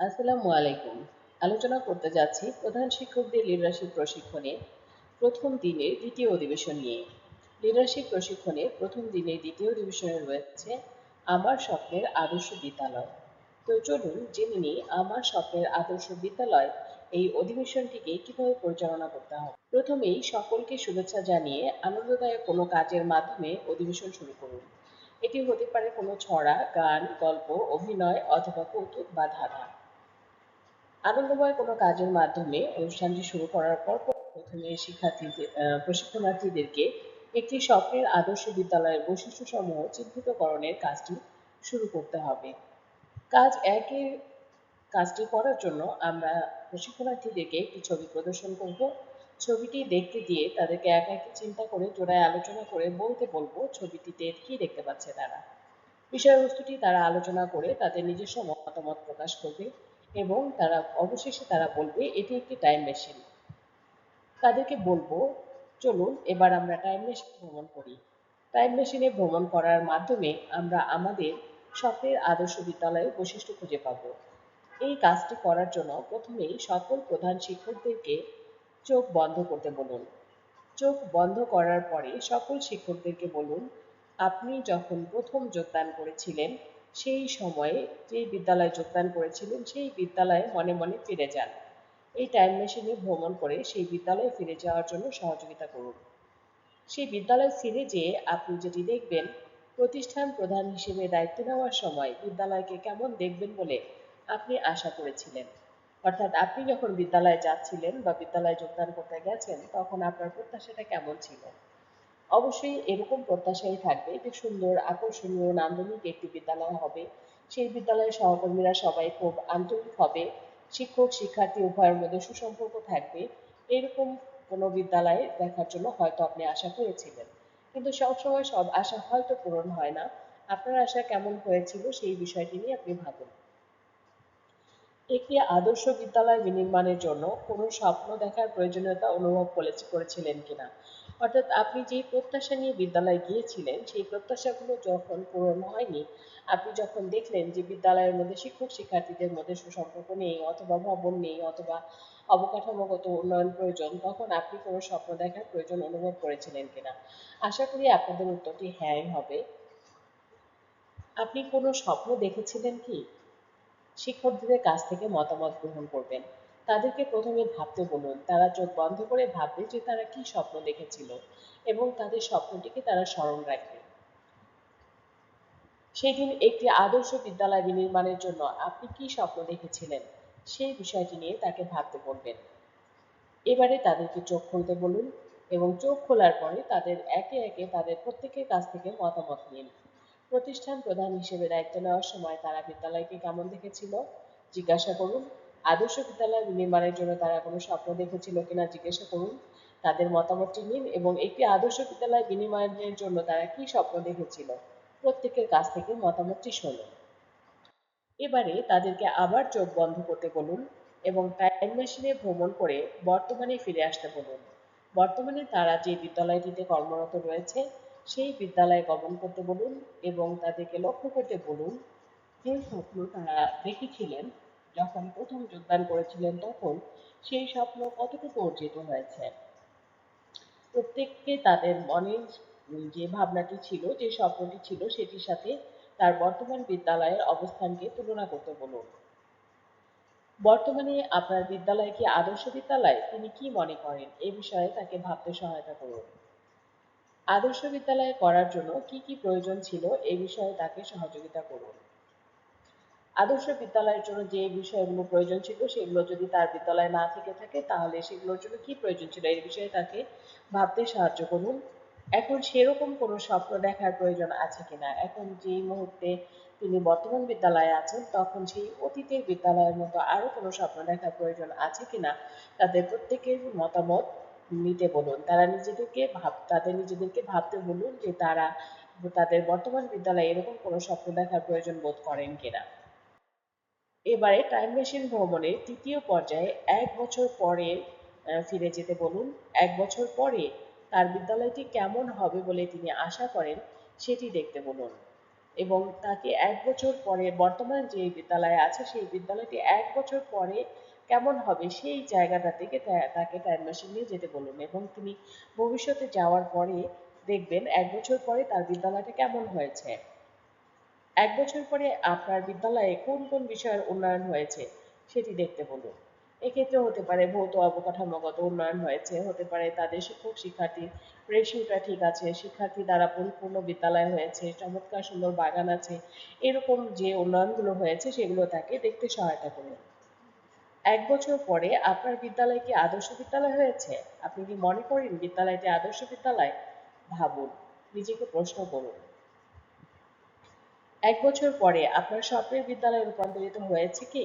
আসসালামু আলাইকুম। আলোচনা করতে যাচ্ছি প্রধান শিক্ষকদের লিডারশিপ প্রশিক্ষণে প্রথম দিনের দ্বিতীয় অধিবেশন নিয়ে। লিডারশিপ প্রশিক্ষণে প্রথম দিনের দ্বিতীয় অধিবেশনে রয়েছে আমার স্বপ্নের আদর্শ বিদ্যালয়। তো চলুন জেনে নিই আমার স্বপ্নের আদর্শ বিদ্যালয় এই অধিবেশনটিকে কীভাবে পরিচালনা করতে হবে প্রথমেই সকলকে শুভেচ্ছা জানিয়ে আনন্দদায়ক কোনো কাজের মাধ্যমে অধিবেশন শুরু করুন। এটি হতে পারে কোনো ছড়া, গান, গল্প, অভিনয় অথবা কৌতুক বা ধাঁধা। আনন্দময় কোনো কাজের মাধ্যমে অনুষ্ঠানটি শুরু করার পর প্রথমে শিক্ষার্থীদের প্রশিক্ষণার্থীদেরকে একটি স্বপ্নের আদর্শ বিদ্যালয়ের বৈশিষ্ট্য বৈশিষ্ট্যসমূহ চিহ্নিতকরণের কাজটি শুরু করতে হবে। কাজ একের কাজটি করার জন্য আমরা প্রশিক্ষণার্থীদেরকে একটি ছবি প্রদর্শন করব। ছবিটি দেখতে দিয়ে তাদেরকে একা একা চিন্তা করে জোড়ায় আলোচনা করে বলতে বলব ছবিটিতে কি দেখতে পাচ্ছে তারা। বিষয়বস্তুটি তারা আলোচনা করে তাদের নিজস্ব মতামত প্রকাশ করবে। এবং তারা, অবশেষে তারা বলবে, এটি একটি টাইম মেশিন তাদেরকে বলব, চলুন, এবার আমরা টাইম মেশিন ভ্রমণ করি। টাইম মেশিনে ভ্রমণ করার মাধ্যমে আমরা আমাদের স্বপ্নের আদর্শ বিদ্যালয়ের বৈশিষ্ট্য খুঁজে পাব। এই কাজটি করার জন্য প্রথমেই সকল প্রধান শিক্ষকদেরকে চোখ বন্ধ করতে বলুন। চোখ বন্ধ করার পরে সকল শিক্ষকদেরকে বলুন, আপনি যখন প্রথম যোগদান করেছিলেন সেই সময়ে যে বিদ্যালয়ে যোগদান করেছিলেন, সেই বিদ্যালয়ে মনে মনে ফিরে যান। এই টাইম মেশিনে ভ্রমণ করে সেই বিদ্যালয়ে ফিরে যাওয়ার জন্য সহযোগিতা করুন। সেই বিদ্যালয়ে ফিরে যেয়ে আপনি যেটি দেখবেন, প্রতিষ্ঠান প্রধান হিসেবে দায়িত্ব নেওয়ার সময় বিদ্যালয়কে কেমন দেখবেন বলে আপনি আশা করেছিলেন। অর্থাৎ আপনি যখন বিদ্যালয়ে যাচ্ছিলেন বা বিদ্যালয়ে যোগদান করতে গেছেন, তখন আপনার প্রত্যাশাটা কেমন ছিল? অবশ্যই এরকম প্রত্যাশাই থাকবে যে সুন্দর, আকর্ষণীয়, নান্দনিক একটি বিদ্যালয় হবে। সেই বিদ্যালয়ের সহকর্মীরা সবাই খুব আন্তরিক হবে। শিক্ষক, শিক্ষার্থী, উভয়ের মধ্যে সুসম্পর্ক থাকবে। এরকম কোনো বিদ্যালয়ে দেখার জন্য হয়তো আপনি আশা করেছিলেন। কিন্তু সবসময় সব আশা হয়তো পূরণ হয় না। আপনার আশা কেমন হয়েছিল সেই বিষয়টি নিয়ে আপনি ভাবুন। একটি আদর্শ বিদ্যালয় বিনির্মাণের জন্য কোনো স্বপ্ন দেখার প্রয়োজনীয়তা অনুভব করেছিলেন কিনা? অর্থাৎ আপনি যে প্রত্যাশা নিয়ে বিদ্যালয়ে গিয়েছিলেন, সেই প্রত্যাশাগুলো যখন পূরণ হয়নি, আপনি যখন দেখলেন যে বিদ্যালয়ের মধ্যে শিক্ষক শিক্ষার্থীদের মধ্যে সুসম্পর্ক নেই অথবা ভবন নেই অথবা অবকাঠামোগত উন্নয়ন প্রয়োজন, তখন আপনি কোনো স্বপ্ন দেখার প্রয়োজন অনুভব করেছিলেন কিনা? আশা করি আপনাদের উত্তরটি হ্যাঁই হবে। আপনি কোনো স্বপ্ন দেখেছিলেন কি? শিক্ষকদের কাছ থেকে মতামত গ্রহণ করবেন। তাদেরকে প্রথমে ভাবতে বলুন, তারা চোখ বন্ধ করে ভাববে যে তারা কি স্বপ্ন দেখেছিল এবং তাদের স্বপ্নটিকে তারা স্মরণ রাখবে সেদিন একটি আদর্শ বিদ্যালয় বিনির্মাণের জন্য আপনি কি স্বপ্ন দেখেছিলেন? সেই বিষয়টি নিয়ে তাকে ভাবতে বলবেন। এবারে তাদেরকে চোখ খুলতে বলুন এবং চোখ খোলার পরে তাদের একে একে তাদের প্রত্যেকের কাছ থেকে মতামত নিন। প্রতিষ্ঠান প্রধান হিসেবে দায়িত্ব নেওয়ার সময় তারা বিদ্যালয়কে কেমন দেখেছিল? জিজ্ঞাসা করুন। আদর্শ বিদ্যালয় নির্মাণের জন্য তারা কোনো স্বপ্ন দেখেছিল কিনা জিজ্ঞাসা করুন, তাদের মতামতটি নিন এবং একটি আদর্শ বিদ্যালয় বিনিময়ের জন্য তারা কি স্বপ্ন দেখেছিল, প্রত্যেকের কাছ থেকে মতামতটি শুনুন। এবারে তাদেরকে আবার চোখ বন্ধ করতে বলুন এবং টাইম মেশিনে ভ্রমণ করে বর্তমানে ফিরে আসতে বলুন। বর্তমানে তারা যে বিদ্যালয়টিতে কর্মরত রয়েছে, সেই বিদ্যালয়ে গমন করতে বলুন এবং তাদেরকে লক্ষ্য করতে বলুন। যে স্বপ্ন তারা দেখেছিলেন যখন প্রথম যোগদান করেছিলেন তখন সেই স্বপ্ন কতটুকু অর্জিত হয়েছে? প্রত্যেককে তাদের মনের যে ভাবনাটি ছিল, যে স্বপ্নটি ছিল, সেটির সাথে তার বর্তমান বিদ্যালয়ের অবস্থানকে তুলনা করতে বলুন। বর্তমানে আপনার বিদ্যালয় কি আদর্শ বিদ্যালয়? তিনি কি মনে করেন? এ বিষয়ে তাকে ভাবতে সহায়তা করুন। আদর্শ বিদ্যালয়ে করার জন্য কি কি প্রয়োজন ছিল? এ বিষয়ে তাকে সহযোগিতা করুন। আদর্শ বিদ্যালয়ের জন্য যে বিষয়গুলো প্রয়োজন ছিল, সেগুলো যদি তার বিদ্যালয়ে না থেকে থাকে, তাহলে সেগুলোর জন্য কি প্রয়োজন ছিল? এই বিষয়ে তাকে ভাবতে সাহায্য করুন। এখন সেরকম কোনো স্বপ্ন দেখার প্রয়োজন আছে কিনা? এখন যে মুহূর্তে তিনি বর্তমান বিদ্যালয়ে আছেন, তখন সেই অতীতের বিদ্যালয়ের মতো আরও কোনো স্বপ্ন দেখার প্রয়োজন আছে কিনা? তাদের প্রত্যেকের মতামত নিতে বলুন। তারা নিজেদেরকে ভাব, তাদের নিজেদেরকে ভাবতে বলুন যে তারা, তাদের বর্তমান বিদ্যালয়ে এরকম কোনো স্বপ্ন দেখার প্রয়োজন বোধ করেন কিনা। এবারে টাইম মেশিন ভ্রমণের তৃতীয় পর্যায়ে এক বছর পরে ফিরে যেতে বলুন। এক বছর পরে তার বিদ্যালয়টি কেমন হবে বলে তিনি আশা করেন, সেটি দেখতে বলুন। এবং তাকে এক বছর পরে, বর্তমান যে বিদ্যালয়ে আছে, সেই বিদ্যালয়টি এক বছর পরে কেমন হবে, সেই জায়গাটা থেকে তাকে টাইম মেশিন নিয়ে যেতে বলুন। এবং তিনি ভবিষ্যতে যাওয়ার পরে দেখবেন, এক বছর পরে তার বিদ্যালয়টা কেমন হয়েছে। এক বছর পরে আপনার বিদ্যালয়ে কোন কোন বিষয়ের উন্নয়ন হয়েছে সেটি দেখতে বলুন। এক্ষেত্রে হতে পারে ভৌত অবকাঠামোগত উন্নয়ন হয়েছে, হতে পারে তাদের শিক্ষক শিক্ষার্থীর রেশিওটা ঠিক আছে, শিক্ষার্থী দ্বারা পরিপূর্ণ বিদ্যালয় হয়েছে, চমৎকার সুন্দর বাগান আছে, এরকম যে উন্নয়নগুলো হয়েছে সেগুলো তাকে দেখতে সহায়তা করুন। এক বছর পরে আপনার বিদ্যালয় কি আদর্শ বিদ্যালয় হয়েছে? আপনি কি মনে করেন বিদ্যালয়টি আদর্শ বিদ্যালয়? ভাবুন, নিজেকে প্রশ্ন করুন। এক বছর পরে আপনার স্বপ্নের বিদ্যালয়ে রূপান্তরিত হয়েছে কি?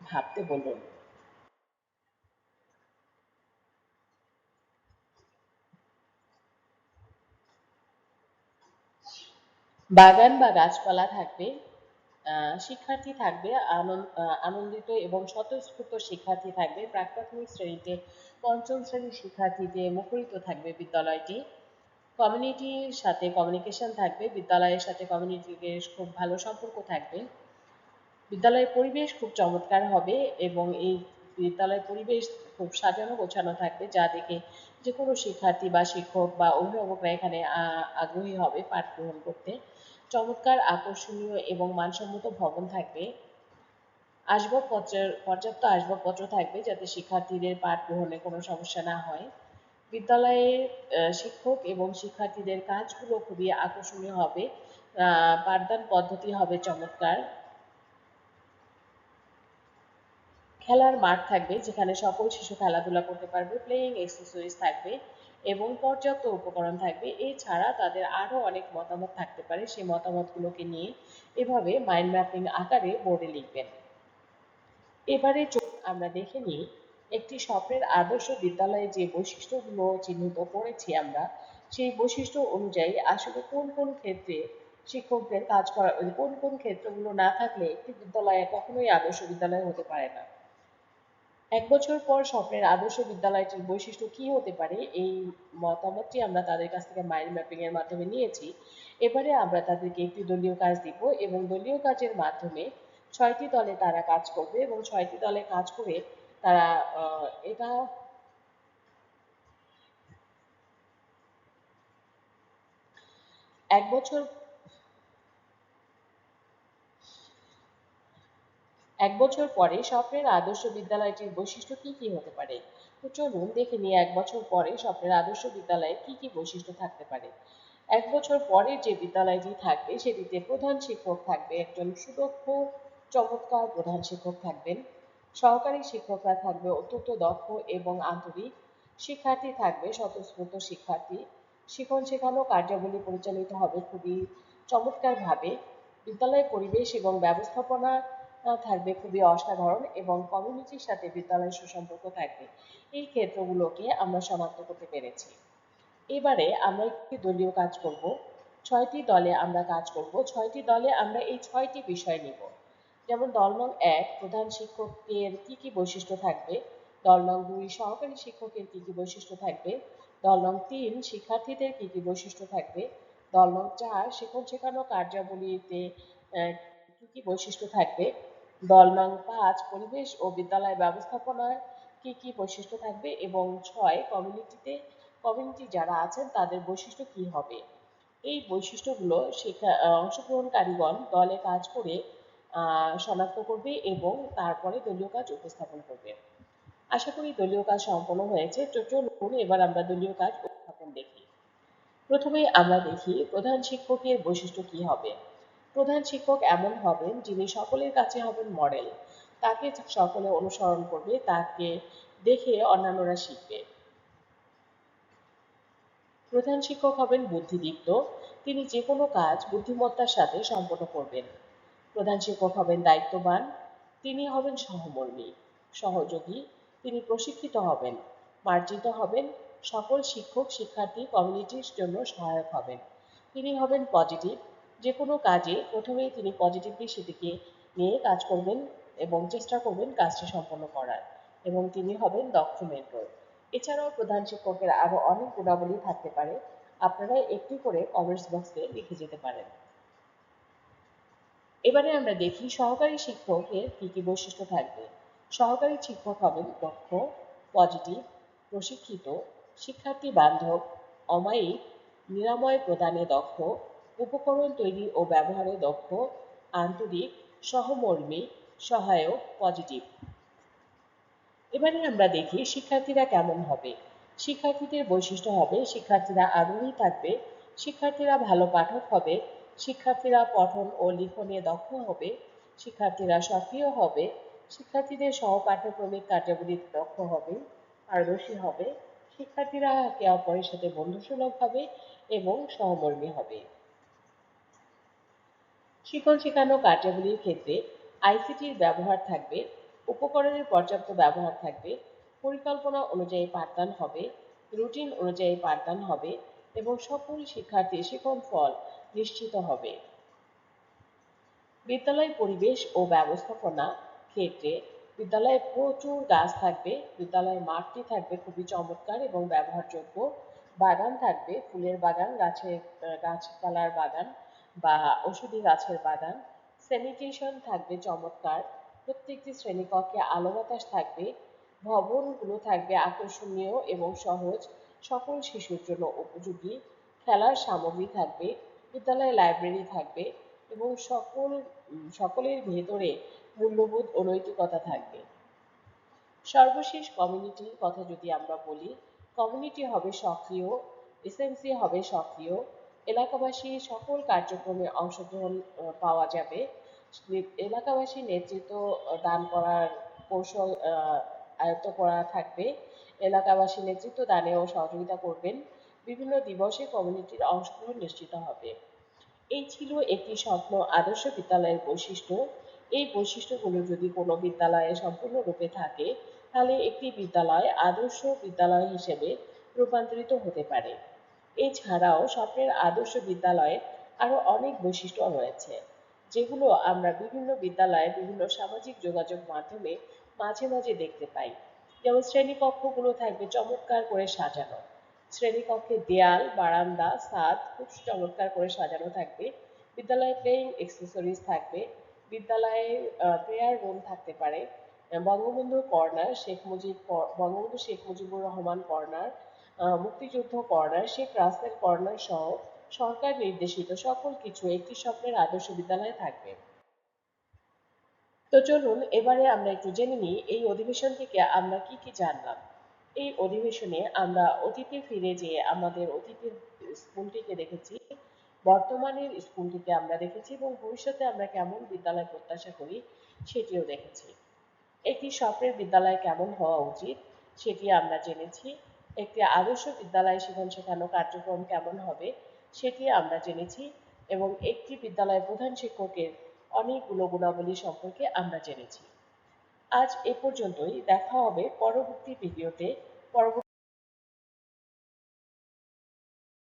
ভাবতে বলুন। বাগান বা গাছপালা থাকবে শিক্ষার্থী থাকবে আনন্দিত এবং স্বতঃস্ফূর্ত শিক্ষার্থী থাকবে প্রাক প্রাথমিক শ্রেণীতে পঞ্চম শ্রেণির শিক্ষার্থীতে মুখরিত থাকবে বিদ্যালয়টি। কমিউনিটির সাথে কমিউনিকেশন থাকবে, বিদ্যালয়ের সাথে কমিউনিটির খুব ভালো সম্পর্ক থাকবে। বিদ্যালয়ের পরিবেশ খুব চমৎকার হবে এবং এই বিদ্যালয়ের পরিবেশ খুব সাজানো গোছানো থাকবে, যা দেখে যে কোনো শিক্ষার্থী বা শিক্ষক বা অভিভাবকরা এখানে আগ্রহী হবে পাঠ গ্রহণ করতে। চমৎকার, আকর্ষণীয় এবং মানসম্মত ভবন থাকবে। আসবাবপত্রের, পর্যাপ্ত আসবাবপত্র থাকবে যাতে শিক্ষার্থীদের পাঠ গ্রহণে কোনো সমস্যা না হয়। বিদ্যালয়ের শিক্ষক এবং শিক্ষার্থীদের কাজগুলো খুবই আকর্ষণীয় হবে। পাঠদান পদ্ধতি হবে চমৎকার। খেলার মাঠ থাকবে, যেখানে সকল শিশু খেলাধুলা করতে পারবে প্লেয়িং এক্সেসরিজ থাকবে এবং পর্যাপ্ত উপকরণ থাকবে। এছাড়া তাদের আরও অনেক মতামত থাকতে পারে, সেই মতামতগুলোকে নিয়ে এভাবে মাইন্ড ম্যাপিং আকারে বোর্ডে লিখবেন। এবারে আমরা দেখে নিই একটি স্বপ্নের আদর্শ বিদ্যালয়ে যে বৈশিষ্ট্যগুলো চিহ্নিত করেছি আমরা, সেই বৈশিষ্ট্য অনুযায়ী আসলে কোন কোন ক্ষেত্রে শিক্ষকদের কাজ করা কোন কোন ক্ষেত্রগুলো না থাকলে একটি বিদ্যালয়ে কখনোই আদর্শ বিদ্যালয় হতে পারে না। এক বছর পর স্বপ্নের আদর্শ বিদ্যালয়টির বৈশিষ্ট্য কি হতে পারে, এই মতামতটি আমরা তাদের কাছ থেকে মাইন্ড ম্যাপিং এর মাধ্যমে নিয়েছি। এবারে আমরা তাদেরকে একটি দলীয় কাজ দিব এবং দলীয় কাজের মাধ্যমে ছয়টি দলে তারা কাজ করবে এবং ছয়টি দলে কাজ করে তারা এটা এক বছর এক বছর পরে স্বপ্নের আদর্শ বিদ্যালয়টির বৈশিষ্ট্য কি কি হতে পারে? তো চলুন দেখে নিই এক বছর পরে স্বপ্নের আদর্শ বিদ্যালয়ে কি কি বৈশিষ্ট্য থাকতে পারে। এক বছর পরে যে বিদ্যালয়টি থাকবে, সেটিতে প্রধান শিক্ষক থাকবে একজন সুদক্ষ, চমৎকার প্রধান শিক্ষক থাকবেন। সহকারী শিক্ষকরা থাকবে অত্যন্ত দক্ষ এবং আন্তরিক। শিক্ষার্থী থাকবে স্বতঃস্ফূর্ত শিক্ষার্থী। শিখন শেখানো কার্যাবলী পরিচালিত হবে খুবই চমৎকারভাবে। বিদ্যালয়ের পরিবেশ এবং ব্যবস্থাপনা থাকবে খুবই অসাধারণ এবং কমিউনিটির সাথে বিদ্যালয়ের সুসম্পর্ক থাকবে। এই ক্ষেত্রগুলোকে আমরা শনাক্ত করতে পেরেছি। এবারে আমরা একটি দলীয় কাজ করব। ছয়টি দলে আমরা কাজ করব। ছয়টি দলে আমরা এই ছয়টি বিষয় নিব। যেমন দল নং এক প্রধান শিক্ষকের কি কি বৈশিষ্ট্য থাকবে? দল নং দুই সহকারী শিক্ষকের কি কি বৈশিষ্ট্য থাকবে? দল নং তিন শিক্ষার্থীদের কি কি বৈশিষ্ট্য থাকবে? দল নং চার শিক্ষণ শেখানো কার্যাবলীতে কি কি বৈশিষ্ট্য থাকবে? দল নং পাঁচ পরিবেশ ও বিদ্যালয় ব্যবস্থাপনার কি কি বৈশিষ্ট্য থাকবে? এবং ছয় কমিউনিটিতে, কমিউনিটি যারা আছেন তাদের বৈশিষ্ট্য কি হবে? এই বৈশিষ্ট্যগুলো শেখা অংশগ্রহণকারীগণ দলে কাজ করে শনাক্ত করবে এবং তারপরে দলীয় কাজ উপস্থাপন করবে। আশা করি দলীয় কাজ সম্পন্ন হয়েছে। চলুন এবার আমরা দলীয় কাজ উপস্থাপন দেখি। প্রথমে আমরা দেখি প্রধান শিক্ষকের বৈশিষ্ট্য কি হবে। প্রধান শিক্ষক এমন হবেন যিনি সকলের কাছে হবেন মডেল। তাকে সকলে অনুসরণ করবে, তাকে দেখে অন্যান্যরা শিখবে। প্রধান শিক্ষক হবেন বুদ্ধিদীপ্ত। তিনি যে কোনো কাজ বুদ্ধিমত্তার সাথে সম্পন্ন করবেন। প্রধান শিক্ষক হবেন দায়িত্ববান, তিনি হবেন সহমর্মী, সহযোগী, তিনি প্রশিক্ষিত হবেন, মার্জিত হবেন, সকল শিক্ষক, শিক্ষার্থী, কমিউনিটির জন্য সহায়ক হবেন। তিনি হবেন পজিটিভ, যে কোনো কাজে প্রথমেই তিনি পজিটিভলি সেটিকে নিয়ে কাজ করবেন এবং চেষ্টা করবেন কাজটি সম্পন্ন করার, এবং তিনি হবেন দক্ষ মেন্টর। এছাড়াও প্রধান শিক্ষকের আরও অনেক গুণাবলী থাকতে পারে, আপনারা একটি করে কমেন্টস বক্সে লিখে যেতে পারেন। এবারে আমরা দেখি সহকারী শিক্ষকের কি কি বৈশিষ্ট্য থাকবে। সহকারী শিক্ষক হবেন দক্ষ পজিটিভ, প্রশিক্ষিত, শিক্ষার্থী বান্ধব, অমায়িক, নিরাময় প্রদানে দক্ষ, উপকরণ তৈরি ও ব্যবহারে দক্ষ, আন্তরিক, সহমর্মী, সহায়ক, পজিটিভ। এবারে আমরা দেখি শিক্ষার্থীরা কেমন হবে। শিক্ষার্থীদের বৈশিষ্ট্য হবে, শিক্ষার্থীরা আগ্রহী থাকবে, শিক্ষার্থীরা ভালো পাঠক হবে শিক্ষার্থীরা পঠন ও লিখনে দক্ষ হবে, শিক্ষার্থীরা সক্রিয় হবে, শিক্ষার্থীদের সহপাঠ্যক্রমিক কার্যাবলীতে দক্ষ হবে, পারদর্শী হবে, শিক্ষার্থীরা একে অপরের সাথে বন্ধুসুলভ হবে এবং সহমর্মী হবে। শিক্ষণ শেখানো কার্যাবলীর ক্ষেত্রে আইসিটির ব্যবহার থাকবে, উপকরণের পর্যাপ্ত ব্যবহার থাকবে, পরিকল্পনা অনুযায়ী পাঠদান হবে, রুটিন অনুযায়ী পাঠদান হবে এবং সকল শিক্ষার্থী শিখন ফল নিশ্চিত হবে। বিদ্যালয় পরিবেশ ও ব্যবস্থাপনা ক্ষেত্রে বিদ্যালয়ে প্রচুর গাছ থাকবে, বিদ্যালয়ের মাঠটি থাকবে খুবই চমৎকার এবং ব্যবহারযোগ্য। বাগান থাকবে, ফুলের বাগান, গাছের গাছপালার বাগান বা ওষুধি গাছের বাগান। স্যানিটেশন থাকবে চমৎকার। প্রত্যেকটি শ্রেণীকক্ষে আলো বাতাস থাকবে। ভবনগুলো থাকবে আকর্ষণীয় এবং সহজ। সকল শিশুর জন্য উপযোগী। খেলার সামগ্রী থাকবে। বিদ্যালয়ে লাইব্রেরি থাকবে এবং সকল, সকলের ভেতরে মূল্যবোধ ও নৈতিকতা থাকবে। সর্বশেষ কমিউনিটির কথা যদি আমরা বলি কমিউনিটি হবে সক্রিয় এসএমসি হবে সক্রিয়, এলাকাবাসী সকল কার্যক্রমে অংশগ্রহণ পাওয়া যাবে। এলাকাবাসী নেতৃত্ব দান করার কৌশল আয়ত্ত করা থাকবে। এলাকাবাসী নেতৃত্ব দানেও সহযোগিতা করবেন। বিভিন্ন দিবসে কমিউনিটির অংশগ্রহণ নিশ্চিত হবে। এই ছিল একটি স্বপ্ন আদর্শ বিদ্যালয়ের বৈশিষ্ট্য। এই বৈশিষ্ট্যগুলো যদি কোনো বিদ্যালয়ে সম্পূর্ণরূপে থাকে, তাহলে একটি বিদ্যালয় আদর্শ বিদ্যালয় হিসেবে রূপান্তরিত হতে পারে। এছাড়াও স্বপ্নের আদর্শ বিদ্যালয়ের আরও অনেক বৈশিষ্ট্য রয়েছে, যেগুলো আমরা বিভিন্ন বিদ্যালয়ে বিভিন্ন সামাজিক যোগাযোগ মাধ্যমে মাঝে মাঝে দেখতে পাই। যেমন শ্রেণীকক্ষগুলো থাকবে চমৎকার করে সাজানো। শ্রেণীকক্ষের দেয়াল, বারান্দা, ছাদ খুব চমৎকার করে সাজানো থাকবে। বিদ্যালয়ে প্লেয়িং এক্সেসরিজ থাকবে। বিদ্যালয়ে প্রেয়ার রুম থাকতে পারে। বঙ্গবন্ধু কর্নার শেখ মুজিব বঙ্গবন্ধু শেখ মুজিবুর রহমান কর্নার মুক্তিযুদ্ধ কর্নার শেখ রাসেল কর্নার সহ সরকার নির্দেশিত সকল কিছু একটি স্বপ্নের আদর্শ বিদ্যালয়ে থাকবে। তো চলুন, এবারে আমরা একটু জেনে নিই, এই অধিবেশন থেকে আমরা কি কি জানলাম। এই অধিবেশনে আমরা অতীতে ফিরে যেয়ে আমাদের অতীতের স্কুলটিকে দেখেছি, বর্তমানের স্কুলটিকে আমরা দেখেছি এবং ভবিষ্যতে আমরা কেমন বিদ্যালয় প্রত্যাশা করি সেটিও দেখেছি। একটি স্বপ্নের বিদ্যালয় কেমন হওয়া উচিত সেটি আমরা জেনেছি, একটি আদর্শ বিদ্যালয় শিখন শেখানো কার্যক্রম কেমন হবে সেটি আমরা জেনেছি এবং একটি বিদ্যালয়ের প্রধান শিক্ষকের অনেকগুলো গুণাবলী সম্পর্কে আমরা জেনেছি। আজ এ পর্যন্তই। দেখা হবে পরবর্তী ভিডিওতে। পরবর্তী